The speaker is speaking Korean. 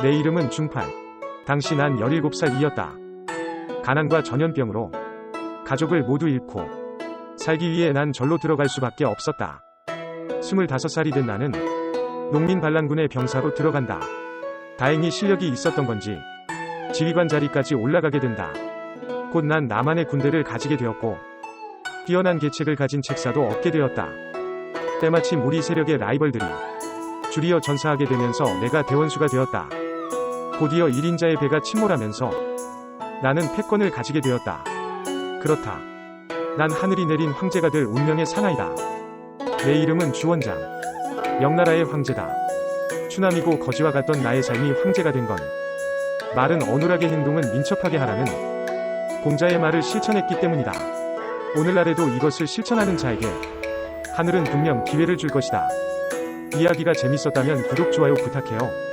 내 이름은 중팔. 당시 난 17살이었다. 가난과 전염병으로 가족을 모두 잃고 살기 위해 난 절로 들어갈 수밖에 없었다. 25살이 된 나는 농민 반란군의 병사로 들어간다. 다행히 실력이 있었던 건지 지휘관 자리까지 올라가게 된다. 곧 난 나만의 군대를 가지게 되었고 뛰어난 계책을 가진 책사도 얻게 되었다. 때마침 우리 세력의 라이벌들이 줄이어 전사하게 되면서 내가 대원수가 되었다. 곧이어 1인자의 배가 침몰하면서 나는 패권을 가지게 되었다. 그렇다. 난 하늘이 내린 황제가 될 운명의 사나이다. 내 이름은 주원장. 명나라의 황제다. 추남이고 거지와 같던 나의 삶이 황제가 된 건 말은 어눌하게 행동은 민첩하게 하라는 공자의 말을 실천했기 때문이다. 오늘날에도 이것을 실천하는 자에게 하늘은 분명 기회를 줄 것이다. 이야기가 재밌었다면 구독, 좋아요 부탁해요.